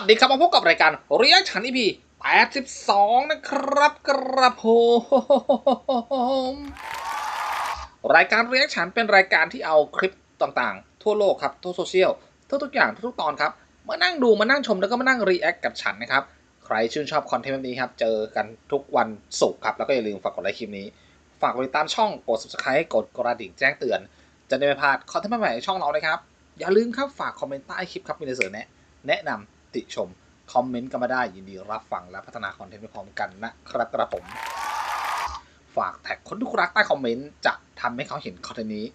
วัสดีครับมาพบกับรายการเรียกชันอีพี82นะครับกระผมรายการเรียกชันเป็นรายการที่เอาคลิปต่างๆ ทั่วโลกครับทั่วโซเชียลทุกๆอย่างทุกตอนครับมานั่งดูมานั่งชมแล้วก็มานั่งรีแอคกับฉันนะครับ ใครชื่นชอบคอนเทนต์แบบนี้ครับ เจอกันทุกวันศุกร์ครับ แล้วก็อย่าลืมฝากกดไลค์คลิปนี้ ฝากกดติดตามช่องกด subscribe กดกระดิ่งแจ้งเตือน จะได้ไม่พลาดคอนเทนต์ใหม่ๆในช่องเรานะครับอย่าลืมครับฝากคอมเมนต์ใต้คลิปครับมีอะไรเสนอแนะแนะนำ ติชม คอมเมนต์กันมาได้ยินดีรับฟังและพัฒนาคอนเทนต์ไปพร้อมกันนะครับกระผม ฝากแท็กคนทุกรักใต้คอมเมนต์จะทำให้เขาเห็นคอนเทนต์นี้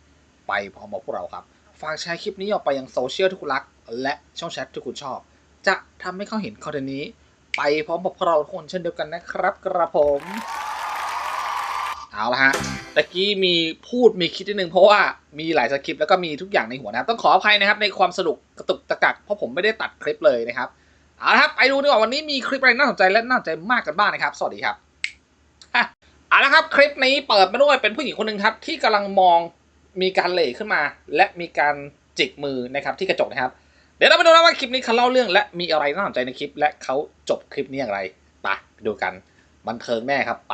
ไปพร้อมกับพวกเราครับ ฝากแชร์คลิปนี้ออกไปยังโซเชียลที่คุณรัก และช่องแชทที่คุณชอบ จะทำให้เขาเห็นคอนเทนต์นี้ ไปพร้อมกับพวกเราทุกคนเช่นเดียวกันนะครับกระผม เอาละฮะตะกี้มีพูดมีคิดนิดนึงเพราะว่ามีหลายสคริปต์แล้วก็มีทุกอย่างในหัวนะครับต้องขออภัยนะครับในความสนุกกระตุกตะกักเพราะผมไม่ได้ตัดคลิปเลยนะครับเอาละครับไปดูดีกว่าวันนี้มีคลิปอะไรน่าสนใจและน่าสนใจมากกันบ้างนะครับ สวัสดีครับอะเอาละครับคลิปนี้เปิดมาด้วยเป็นผู้หญิงคนหนึ่งครับ ที่กำลังมองมีการเหล่ขึ้นมา และมีการจิกมือนะครับที่กระจกนะครับ เดี๋ยวเราไปดูนะว่าคลิปนี้เขาเล่าเรื่อง และมีอะไรน่าสนใจในคลิป และเขาจบคลิปนี้อย่างไรไปไปดูกันบันเทิงแน่ครับไป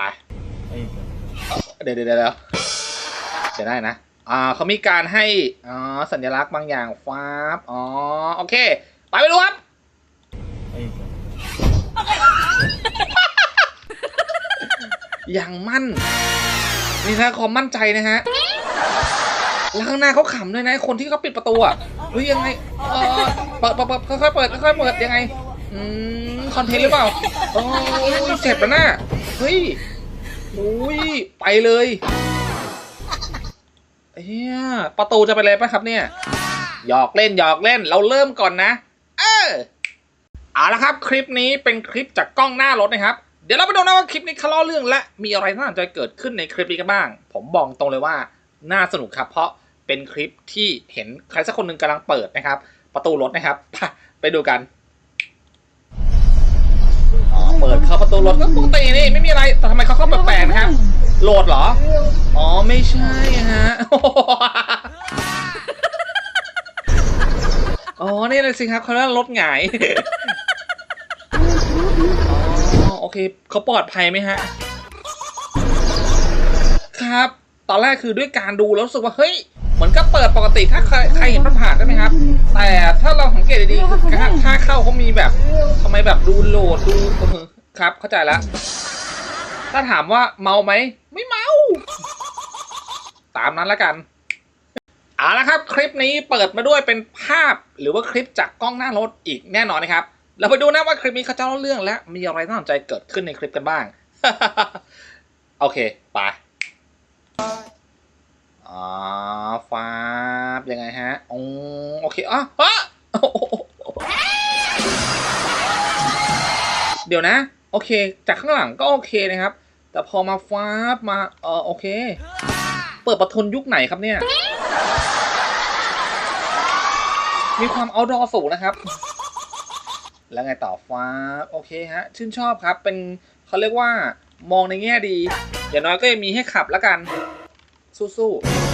เดี๋ยวเดี๋ยวเดี๋ยวเดี๋ยวได้นะอ่าเขามีการให้อ๋อสัญลักษณ์บางอย่างฟ้าบอ๋อโอเค ไปไปดูครับอย่างมั่น นี่นะความมั่นใจนะฮะแล้วข้างหน้าเขาขำด้วยนะคนที่เขาปิดประตูอะเฮ้ยยังไงเออเปิดเปิดเปิดค่อยๆเปิดค่อยๆเปิดยังไงอืมคอนเทนต์หรือเปล่าโอ้ยเจ็บแล้วนะเฮ้ย อุ้ย ไปเลยเฮียประตูจะไปเลยปะครับเนี่ย หยอกเล่นหยอกเล่น เราเริ่มก่อนนะ เออ เอาละครับ คลิปนี้เป็นคลิปจากกล้องหน้ารถนะครับ เดี๋ยวเราไปดูนะว่าคลิปนี้เขาเล่าเรื่องและมีอะไรน่าสนใจเกิดขึ้นในคลิปนี้กันบ้าง ผมบอกตรงเลยว่า น่าสนุกครับ เพราะเป็นคลิปที่เห็นใครสักคนหนึ่งกำลังเปิดนะครับ ประตูรถนะครับ ไปดูกัน ปิดเข้าประตูรถก็ปกตินี่ไม่มีอะไรแต่ทำไมเขาเข้าแปลกๆนะครับโหลดเหรอ อ๋อไม่ใช่ฮะอ๋อนี่เลยสิครับเขาเรียกว่ารถหงายอ๋อโอเคเขาปลอดภัยไหมฮะ ครับ ตอนแรกคือด้วยการดูแล้วรู้สึกว่าเฮ้ยเหมือนก็เปิดปกติถ้าใครใครเห็นผ่านๆใช่ไหมครับ แต่ถ้าเราสังเกตดีๆคือค่าเข้าเขามีแบบทำไมแบบดูโหลดดูเออ ครับ เข้าใจแล้วถ้าถามว่าเมาไหม ไม่เมา ตามนั้นแล้วกันเอาละครับคลิปนี้เปิดมาด้วยเป็นภาพหรือว่าคลิปจากกล้องหน้ารถอีกแน่นอนนะครับ เราไปดูนะว่าคลิปนี้เขาจะเล่าเรื่องและมีอะไรน่าสนใจเกิดขึ้นในคลิปกันบ้าง โอเคไปอ๋อฟ้าบยังไงฮะอ๋อโอเคอ๋ออ๋อเดี๋ยวนะ โอเค จากข้างหลังก็โอเคนะครับ แต่พอมาฟ้าบมาเออโอเค เปิดประทุนยุคไหนครับเนี่ย มีความเอาดอสูงนะครับ แล้วไงต่อฟ้าบโอเคฮะ ชื่นชอบครับ เป็นเขาเรียกว่ามองในแง่ดี อย่างน้อยก็ยังมีให้ขับแล้วกัน สู้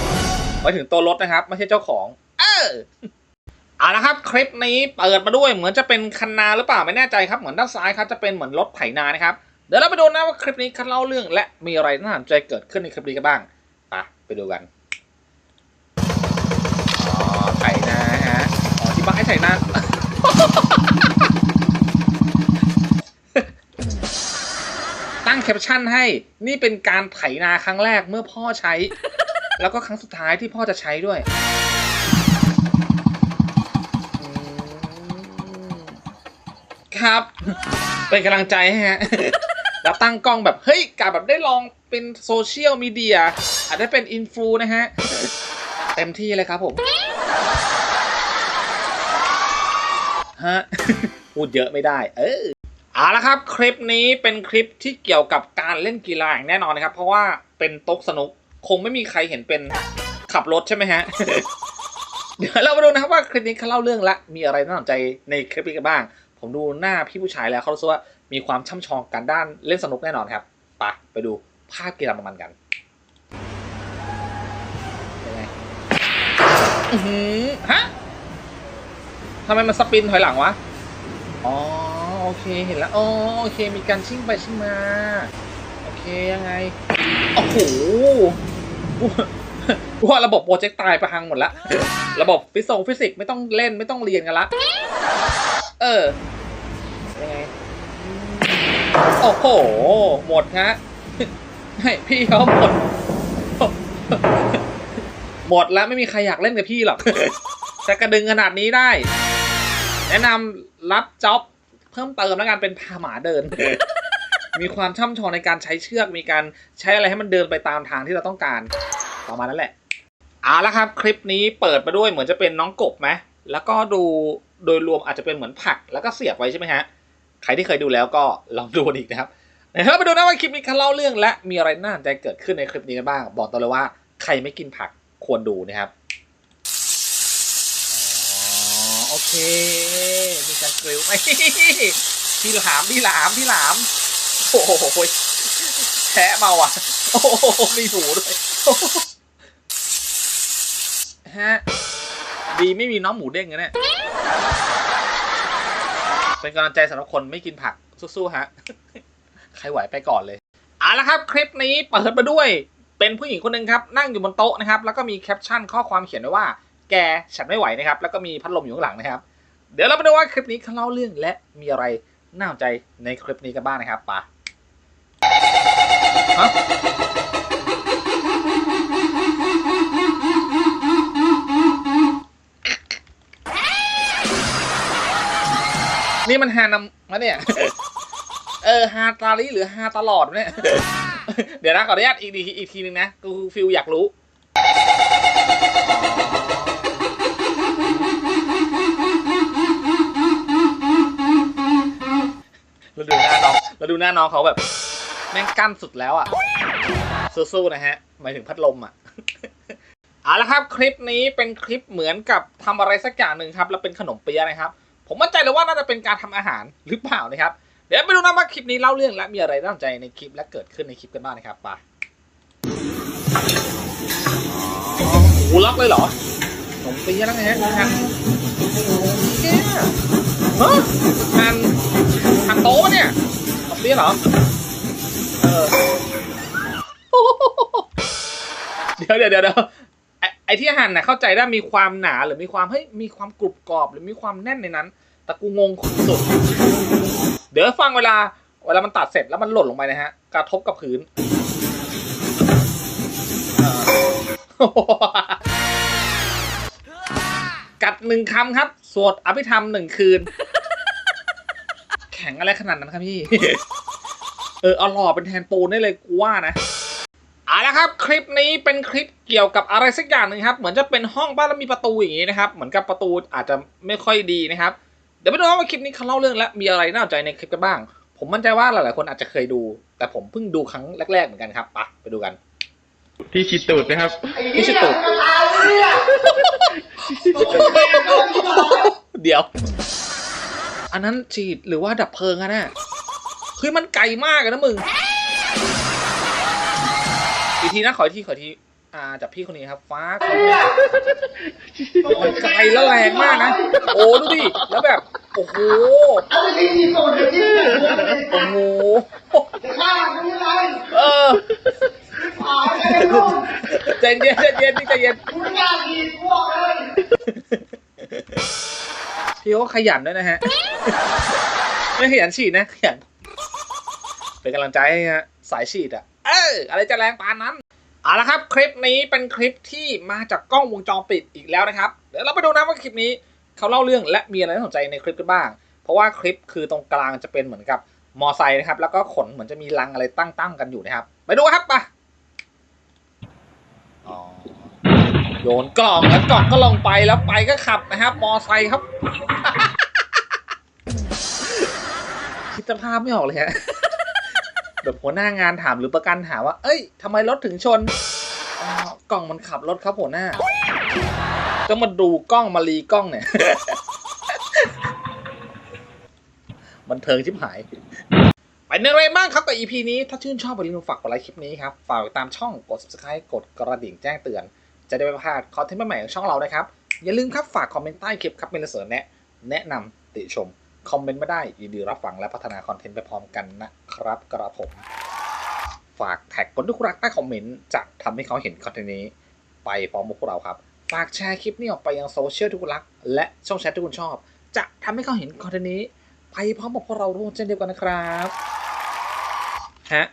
ๆไปถึงตัวรถนะครับ ไม่ใช่เจ้าของ เออ เอาละครับคลิปนี้เปิดมาด้วยเหมือนจะเป็นคันนาหรือเปล่าไม่แน่ใจครับเหมือนด้านซ้ายครับจะเป็นเหมือนรถไถนานะครับเดี๋ยวเราไปดูนะว่าคลิปนี้คันเล่าเรื่องและมีอะไรน่าสนใจเกิดขึ้นในคลิปนี้กันบ้างไปไปดูกันอ๋อไถนาฮะอ๋อที่บ้านให้ไถนาตั้งแคปชั่นให้นี่เป็นการไถนาครั้งแรกเมื่อพ่อใช้ แล้วก็ครั้งสุดท้ายที่พ่อจะใช้ด้วย ครับ เป็นกำลังใจให้ฮะ แล้วตั้งกล้องแบบ เฮ้ยกาแบบได้ลองเป็นโซเชียลมีเดีย อาจจะเป็นอินฟูนะฮะ เต็มที่เลยครับผม ฮะ พูดเยอะไม่ได้ เออเอาละครับ คลิปนี้เป็นคลิปที่เกี่ยวกับการเล่นกีฬาอย่างแน่นอนนะครับ เพราะว่าเป็นโต๊ะสนุกคงไม่มีใครเห็นเป็นขับรถใช่ไหมฮะ เดี๋ยวเรามาดูนะครับว่าคลิปนี้เขาเล่าเรื่องและมีอะไรน่าสนใจในคลิปนี้กันบ้าง ผมดูหน้าพี่ผู้ชายแล้วเขารู้สึกว่ามีความช่ำชองการด้านเล่นสนุกแน่นอนครับไปไปดูภาพกีฬามันกันเป็นไงอื้อหือฮะทำไมมันสปินถอยหลังวะ อ๋อ โอเคเห็นแล้วอ๋อโอเค มีการชิ่งไปชิ่งมา โอเคยังไง โอ้โหว่าระบบโปรเจกต์ตายไปพังหมดละ ระบบฟิสิกส์ไม่ต้องเล่นไม่ต้องเรียนกันละ เออ ยังไง โอ้โห หมดฮะให้พี่เขาหมด หมดแล้วไม่มีใครอยากเล่นกับพี่หรอกจะกระดึงขนาดนี้ได้ แนะนำรับจ็อบเพิ่มเติมแล้วกันเป็นพาหมาเดิน มีความช่ำชองในการใช้เชือก มีการใช้อะไรให้มันเดินไปตามทางที่เราต้องการ ประมาณนั้นแหละเอาละครับ คลิปนี้เปิดมาด้วยเหมือนจะเป็นน้องกบไหมแล้วก็ดูโดยรวมอาจจะเป็นเหมือนผักแล้วก็เสียบไว้ใช่ไหมฮะ ใครที่เคยดูแล้วก็ลองดูอีกนะครับเดี๋ยวเราไปดูนะว่าคลิปนี้เขาเล่าเรื่องและมีอะไรน่าสนใจเกิดขึ้นในคลิปนี้กันบ้าง บอกตัวเลยว่าใครไม่กินผักควรดูนะครับอโอเค มีการกริลไหมพี่หลามพี่หลามพี่หลาม โอ้โหแทะมาว่ะ โอ้โหมีหูด้วยฮะดีไม่มีน้องหมูเด้งนะเนี่ย เป็นกำลังใจสำหรับคนไม่กินผักสู้ๆฮะ ใครไหวไปก่อนเลยเอาละครับ คลิปนี้เปิดมาด้วย เป็นผู้หญิงคนหนึ่งครับ นั่งอยู่บนโต๊ะนะครับ แล้วก็มีแคปชั่นข้อความเขียนไว้ว่า แกฉันไม่ไหวนะครับ แล้วก็มีพัดลมอยู่ข้างหลังนะครับ เดี๋ยวเราไปดูว่าคลิปนี้เขาเล่าเรื่องและมีอะไรน่าสนใจในคลิปนี้กันบ้างนะครับปะฮะ นี่มันฮานำมาเนี่ย เออฮาตาลีหรือฮาตลอดวะเนี่ย เดี๋ยวนะขออนุญาตอีกทีอีกทีนึงนะกูฟิลอยากรู้ เราดูหน้าน้องเราดูหน้าน้องเขาแบบ แม่งกั้นสุดแล้วอะ สู้ๆนะฮะ หมายถึงพัดลมอะเอาละครับ คลิปนี้เป็นคลิปเหมือนกับทำอะไรสักอย่างหนึ่งครับ แล้วเป็นขนมเปี๊ยะนะครับ ผมมั่นใจเลยว่าน่าจะเป็นการทำอาหารหรือเปล่านะครับ เดี๋ยวไปดูนะว่าคลิปนี้เล่าเรื่องและมีอะไรน่าสนใจในคลิปและเกิดขึ้นในคลิปกันบ้างนะครับไปโอ้ล็อกเลยเหรอขนมปี๊ยะแล้วไงฮะทานเปี๊ยะฮะทานทานโต๊ะเนี่ยขนมปี๊ยะเหรอ เออ เดี๋ยวเดี๋ยวเดี๋ยว ไอ้ที่หั่นน่ะเข้าใจได้มีความหนาหรือมีความเฮ้ยมีความกรุบกรอบหรือมีความแน่นในนั้น แต่กูงงสุด เดี๋ยวฟังเวลาเวลามันตัดเสร็จแล้วมันหล่นลงไปนะฮะกระทบกับพื้นกัดหนึ่งคำครับ สวดอภิธรรมหนึ่งคืน แข็งอะไรขนาดนั้นครับพี่ เออเอาหล่อเป็นแทนปูนได้เลยกูว่านะ เอาละครับคลิปนี้เป็นคลิปเกี่ยวกับอะไรสักอย่างหนึ่งครับเหมือนจะเป็นห้องบ้านแล้วมีประตูอย่างนี้นะครับเหมือนกับประตูอาจจะไม่ค่อยดีนะครับเดี๋ยวไปดูว่าคลิปนี้เขาเล่าเรื่องและมีอะไรน่าสนใจในคลิปกันบ้าง ผมมั่นใจว่าหลายๆคนอาจจะเคยดู แต่ผมเพิ่งดูครั้งแรกๆเหมือนกันครับไปะไปดูกันที่ฉีดตูดนะครับพี่ชิตุเดี๋ยว อันนั้นฉีดหรือว่าดับเพลิงอะเนี่ยเฮ้ยมันไกลมากเลยนะมึงอีก ทีนะขออีกทีขออีกที อ่าจากพี่คนนี้ครับ ฟ้าเขามันไกลแล้วแรงมากนะ โอ้ดูดิ แล้วแบบ โอ้โห เอาไปที่ที่สุดเดี๋ยวที่ไหนเลยโอ้โหข้าวไม่เป็นไรเออขายไม่ได้ลูกใจเย็นใจเย็นพี่ใจเย็น คุณไม่กล้าดีพวกเลยพี่เขาก็ขยันด้วยนะฮะ ไม่ขยันฉีดนะ ขยัน เป็นกำลังใจให้ฮะ สายฉีดอะ เอออะไรจะแรงปานนั้น เอาละครับคลิปนี้เป็นคลิปที่มาจากกล้องวงจรปิดอีกแล้วนะครับเดี๋ยวเราไปดูนะว่าคลิปนี้เขาเล่าเรื่องและมีอะไรน่าสนใจในคลิปกันบ้าง เพราะว่าคลิปคือตรงกลางจะเป็นเหมือนกับมอไซค์นะครับ แล้วก็ขนเหมือนจะมีลังอะไรตั้งๆกันอยู่นะครับ ไปดูครับไปโยนกล่องแล้วกล่องก็ลงไปแล้วไปก็ขับนะครับ มอไซค์ครับ คิดสภาพไม่ออกเลยฮะ แบบหัวหน้างานถามหรือประกันถามว่า เอ้ยทำไมรถถึงชนอ๋อกล่องมันขับรถครับหัวหน้าต้องมาดูกล้องมารีกล้องเนี่ย บันเทิงชิบหาย เป็นอย่างไรบ้างครับกับ EP นี้ ถ้าชื่นชอบอย่าลืมฝากกดไลค์คลิปนี้ครับ ฝากติดตามช่องกด subscribe กดกระดิ่งแจ้งเตือน จะได้ไม่พลาดคอนเทนต์ใหม่ๆของช่องเรานะครับ อย่าลืมครับฝากคอมเมนต์ใต้คลิปครับเป็นเสริมแนะ แนะนำติชม คอมเมนต์มาได้ยินดีรับฟังและพัฒนาคอนเทนต์ไปพร้อมกันนะครับกระผมฝากแท็กคนทุกรักใต้คอมเมนต์จะทำให้เขาเห็นคอนเทนต์นี้ ไปพร้อมกับพวกเราครับ ฝากแชร์คลิปนี้ออกไปยังโซเชียลที่คุณรัก และช่องแชทที่คุณชอบ จะทำให้เขาเห็นคอนเทนต์นี้ ไปพร้อมกับพวกเราร่วมเช่นเดียวกันนะครับฮะ